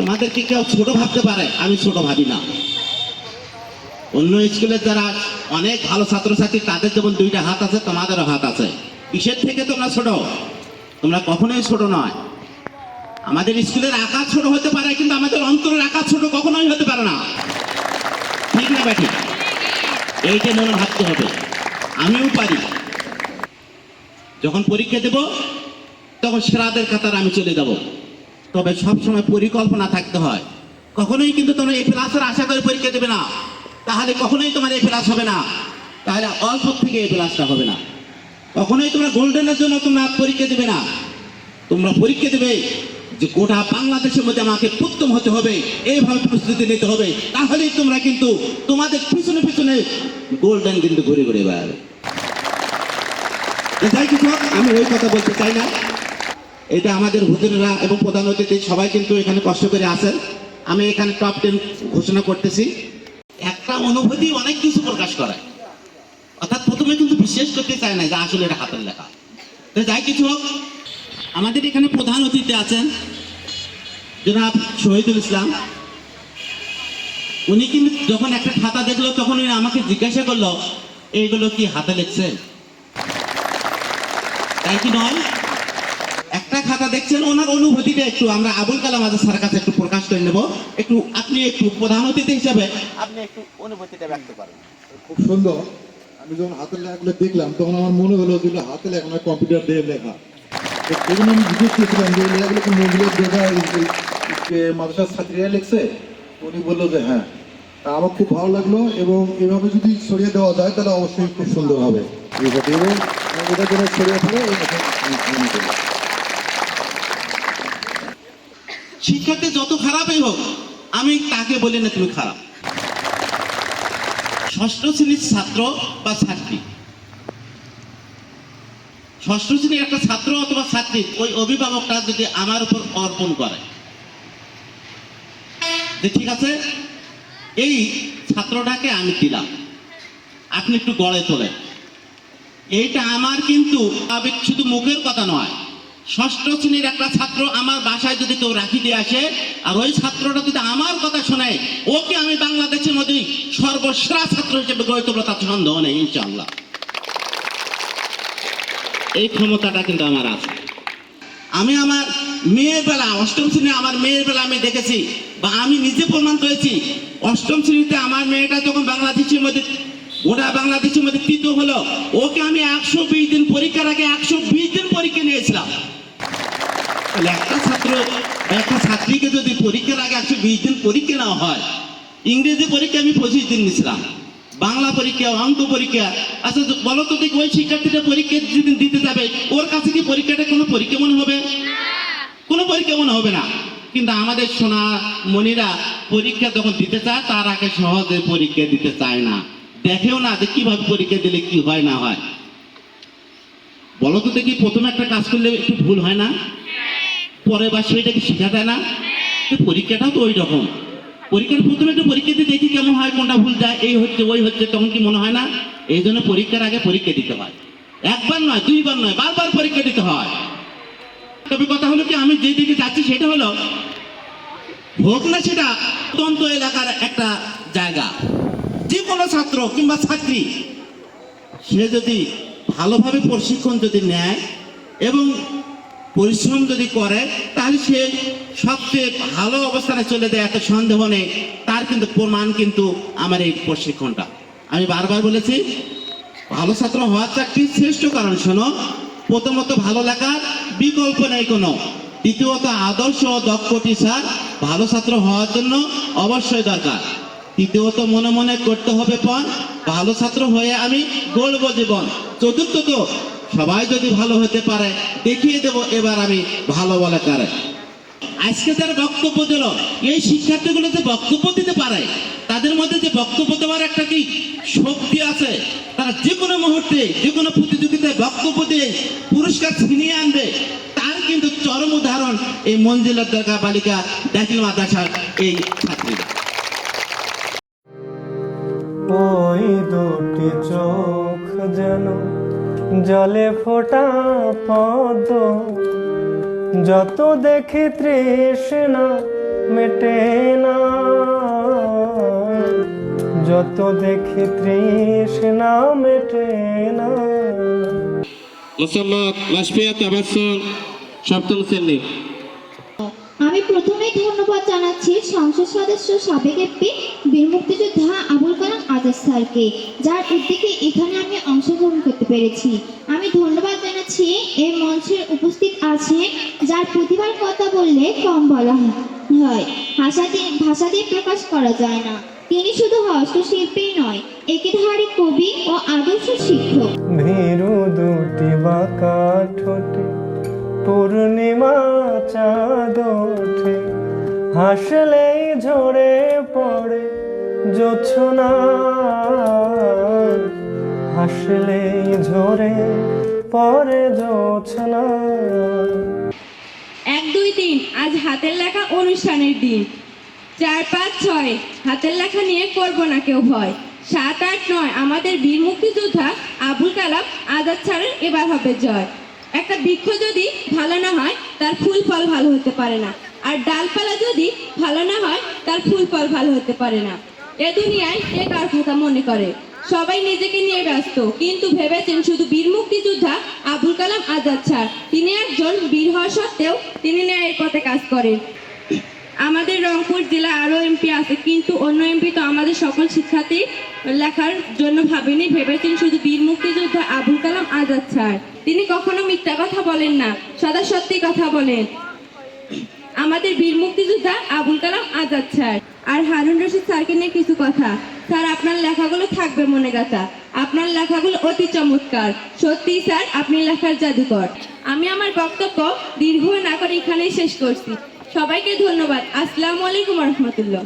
তোমাদেরকে কেউ ছোট ভাবতে পারে, আমি ছোট ভাবি না। অন্য স্কুলের যারা অনেক ভালো ছাত্রছাত্রী, তাদের যেমন দুইটা হাত আছে, তোমাদেরও হাত আছে। কিসের থেকে তোমরা ছোট? তোমরা কখনোই ছোট নয়। আমাদের স্কুলের আকার ছোট হতে পারে, কিন্তু আমাদের অন্তরের আকার ছোট কখনোই হতে পারে না। ঠিক না, ব্যাটি? এইটা মনে ভাবতে হবে। আমিও পারি। যখন পরীক্ষা দেব, তখন সেরাদের কাতার আমি চলে যাব। তবে সবসময় পরিকল্পনা থাকতে হয়। কখনোই কিন্তু তোমরা এই ক্লাসের আশা করে পরীক্ষা দেবে না। তাহলে কখনোই তোমার এই ক্লাস হবে না। তাহলে অল্প থেকে এই ক্লাসটা হবে না। কখনোই তোমরা গোল্ডেনের জন্য তোমরা পরীক্ষা দেবে না। তোমরা পরীক্ষা দেবে যে গোটা বাংলাদেশের মধ্যে আমাকে প্রথম হতে হবে, এইভাবে প্রস্তুতি নিতে হবে। তাহলেই তোমরা কিন্তু তোমাদের পিছনে পিছনে গোল্ডেন কিন্তু ঘুরে ঘুরে বেড়াবে। যাই কিছু আমি ওই কথা বলতে চাই না। এটা আমাদের হুজুরেরা এবং প্রধান অতিথি সবাই কিন্তু এখানে কষ্ট করে আসেন আমি এখানে টপ টেন ঘোষণা করতেছি। একটা অনুভূতি অনেক কিছু প্রকাশ করে অর্থাৎ প্রথমে কিন্তু বিশ্বাস করতে চায় না যে আসলে এটা হাতের লেখা। তো যাই কিছু হোক, আমাদের এখানে প্রধান অতিথি আছেন জনাব শহীদুল ইসলাম। উনি কিন্তু যখন একটা খাতা দেখল, তখন উনি আমাকে জিজ্ঞাসা করল, এইগুলো কি হাতে লিখছে তাই কি নয়? দেখছেন ওনার অনুভূতিটা একটু। আমরা আবুল কালাম আজাদ স্যারের কাছে একটু প্রকাশ করে নেব। একটু, আপনি একটু প্রধান অতিথি হিসাবে আপনি একটু অনুভূতিটা ব্যক্ত করেন। খুব সুন্দর। আমি যখন হাতের লেখাগুলো দেখলাম, তখন আমার মনে হলো যেগুলো হাতে লেখা কম্পিউটার দিয়ে লেখা। তখন আমি জিজ্ঞেস করছিলাম যে লেখাগুলো কি মহিলার দেখা মাদ্রাসার ছাত্রীরা লিখছে? উনি বলল যে হ্যাঁ। আমার খুব ভালো লাগল এবং এভাবে যদি ছড়িয়ে দেওয়া যায়, তাহলে অবশ্যই খুব সুন্দর হবে। এটা যেন ছড়িয়ে ফেলে শিক্ষার্থী যত খারাপই হোক, আমি তাকে বলি না তুমি খারাপ। ষষ্ঠ শ্রেণির ছাত্র বা ছাত্রী। ষষ্ঠ শ্রেণির একটা ছাত্র অথবা ছাত্রী, ওই অভিভাবকটা যদি আমার উপর অর্পণ করে। যে ঠিক আছে, এই ছাত্রটাকে আমি দিলাম। আপনি একটু গড়ে তোলেন। এইটা আমার কিন্তু শুধু মুখের কথা নয় ষষ্ঠ শ্রেণির একটা ছাত্র আমার বাসায় যদি কেউ রাখি দিয়ে আসে, আর ওই ছাত্রটা যদি আমার কথা শোনে ওকে আমি বাংলাদেশের মধ্যে সর্বসেরা ছাত্র হিসেবে গড়ে তুলবো তার সন্দেহ নেই ইনশাল্লাহ এই ক্ষমতাটা কিন্তু আমার আছে। আমি আমার মেয়ের বেলা, অষ্টম শ্রেণি আমার মেয়ের বেলা আমি দেখেছি, বা আমি নিজে প্রমাণ করেছি অষ্টম শ্রেণীতে আমার মেয়েটা যখন বাংলাদেশের মধ্যে, গোটা বাংলাদেশের মধ্যে তৃতীয় হলো, ওকে আমি একশো বিশ দিন পরীক্ষার আগে একশো বিশ দিন পরীক্ষা নিয়েছিলাম তাহলে একটা ছাত্র বা একটা যদি পরীক্ষার আগে একশো বিশ দিন পরীক্ষা নেওয়া হয়, ইংরেজি পরীক্ষা আমি পঁচিশ দিন নিয়েছিলাম বাংলা পরীক্ষা, অঙ্ক পরীক্ষা আচ্ছা বলো তো দেখি ওই শিক্ষার্থীটা পরীক্ষা যেদিন দিতে যাবে, ওর কাছে কি পরীক্ষাটা কোনো পরীক্ষা মনে হবে? কোনো পরীক্ষা মনে হবে না। কিন্তু আমাদের সোনা মনিরা পরীক্ষা যখন দিতে চায়, তার আগে সহজে পরীক্ষা দিতে চায় না। দেখেও না যে কীভাবে পরীক্ষা দিলে কি হয় না হয়। বলো তো দেখি প্রথমে একটা কাজ করলে একটু ভুল হয় না? পরে বা সেটাকে শেখা যায় না? পরীক্ষাটাও তো ওই রকম। পরীক্ষার প্রথমে একটু পরীক্ষা দিয়ে দেখি কেমন হয়, কোনটা ভুল যায়, এই হচ্ছে, ওই হচ্ছে, তখন কি মনে হয় না? এই জন্য পরীক্ষার আগে পরীক্ষা দিতে হয়। একবার নয়, দুইবার নয়, বারবার পরীক্ষা দিতে হয়। তবে কথা হলো কি, আমি যেদিকে যাচ্ছি সেটা হলো হোক না সেটা তন্ত এলাকার একটা জায়গা। যে কোনো ছাত্র কিংবা ছাত্রী, সে যদি ভালোভাবে প্রশিক্ষণ যদি নেয় এবং পরিশ্রম যদি করে, তাহলে সে সবচেয়ে ভালো অবস্থানে চলে যায়, এত সন্দেহ নেই। তার কিন্তু প্রমাণ কিন্তু আমার এই প্রশিক্ষণটা। আমি বারবার বলেছি, ভালো ছাত্র হওয়ার চাকরি শ্রেষ্ঠ কারণ শোনো, প্রথমত ভালো লাগার বিকল্প নেই কোনো। দ্বিতীয়ত আদর্শ ও দক্ষ টিচার ভালো ছাত্র হওয়ার জন্য অবশ্যই দরকার। তৃতীয়ত মনে মনে করতে হবে পণ ভালো ছাত্র হয়ে আমি গড়ব জীবন। চতুর্থত সবাই যদি ভালো হতে পারে, দেখিয়ে দেব, এবার আমি ভালো বলে কারে। আজকে যারা বক্তব্য দিল, এই শিক্ষার্থীগুলো যে বক্তব্য দিতে পারে, তাদের মধ্যে যে বক্তব্য দেওয়ার একটা কি শক্তি আছে, তারা যে কোনো মুহূর্তে, যে কোনো প্রতিযোগিতায় বক্তব্য দিয়ে পুরস্কার ছিনিয়ে আনবে, তার কিন্তু চরম উদাহরণ এই মঞ্জিলার দরকার বালিকা দাখিল মাদ্রাসার এই ছাত্রীরা। ওই দুটি চোখ যেন জলে ফোটা পদ যত দেখি তৃষ্ণা মেটে না। যত দেখি তৃষ্ণা মেটে না। মুসল্লক লাশপিয়া তাবাসসুম সপ্তম শ্রেণি। আমি প্রথমেই ধন্যবাদ জানাচ্ছি সংসদ সদস্য সাবেক এমপি, বীর মুক্তিযোদ্ধা আবুল কালাম আজাদ স্যারকে, যার উদ্যোগে এখানে আমি অংশগ্রহণ করতে পেরেছি। আমি ধন্যবাদ জানাচ্ছি এই মঞ্চের উপস্থিত আছেন, যার প্রতিভার কথা বললে কম বলা হয়। ভাষা দিয়ে ভাষা দিয়ে প্রকাশ করা যায় না। তিনি শুধু হস্তশিল্পী নয় একেধারে কবি ও আদর্শ শিক্ষক। পূর্ণিমা চাঁদ ওঠে হাসলেই ঝরে পড়ে জোছনা। হাসলেই ঝরে পড়ে জোছনা। এক, দুই, তিন, আজ হাতের লেখা অনুষ্ঠানের দিন। চার, পাঁচ, ছয়, হাতের লেখা নিয়ে করব না কেউ ভয়। সাত, আট, নয়, আমাদের বীর মুক্তিযোদ্ধা আবুল কালাম আজাদ ছাড়ের এবার হবে জয়। একটা বৃক্ষ যদি ভালো না হয়, তার ফুল ফল ভালো হতে পারে না। আর ডালপালা যদি ভালো না হয়, তার ফুল ফল ভালো হতে পারে না। এ দুনিয়ায় কে কার কথা মনে করে? সবাই নিজেকে নিয়ে ব্যস্ত। কিন্তু ভেবেছেন শুধু বীর মুক্তিযোদ্ধা আবুল কালাম আজাদ স্যার, তিনি একজন বীর হওয়া সত্ত্বেও তিনি ন্যায়ের পথে কাজ করেন। আমাদের রংপুর জেলা আরও এমপি আছে, কিন্তু অন্য এমপি তো আমাদের সকল শিক্ষার্থী লেখার জন্য ভাবেনি। ভেবেছেন শুধু বীর মুক্তিযোদ্ধা আবুল কালাম আজাদ স্যার। তিনি কখনো মিথ্যা কথা বলেন না, সদা সত্যি কথা বলেন। আমাদের বীর মুক্তিযোদ্ধা আবুল কালাম আজাদ স্যার আর হারুন রশিদ স্যারকে নিয়ে কিছু কথা। স্যার, আপনার লেখাগুলো থাকবে মনে গাথা আপনার লেখাগুলো অতি চমৎকার। সত্যি স্যার, আপনি লেখার জাদুকর। আমি আমার বক্তব্য দীর্ঘ না করে এখানেই শেষ করছি। সবাইকে ধন্যবাদ। আসসালামু আলাইকুম রহমতুল্লাহ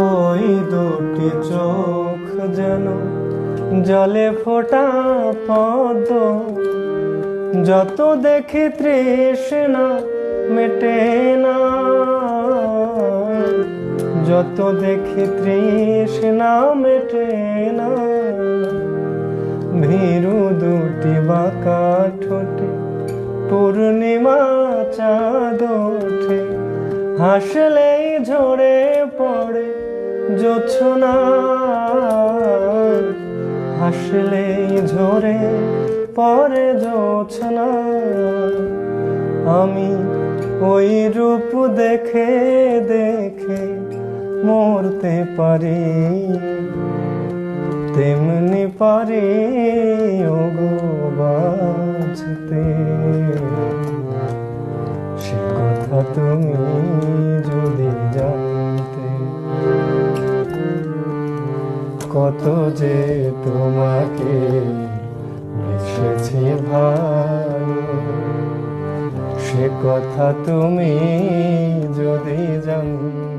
ওই দুটি চোখ জলে ফোটা পদ যত দেখি তৃষ্ণা মেটে না। যত দেখি তৃষ্ণা মেটে না। ভীরু দুটি বাঁকা ঠোঁটে, পূর্ণিমা চাঁদ ওঠে। হাসলেই ঝরে পড়ে জোছনা। হাসলেই ঝরে পড়ে জোছনা। আমি ওই রূপ দেখে দেখে মরতে পারি। তেমনি পারি ওগো বাঁচতে। সে কথা তুমি যদি জানতে কত যে তোমাকে মিশেছি ভালো। সে কথা তুমি যদি জানতে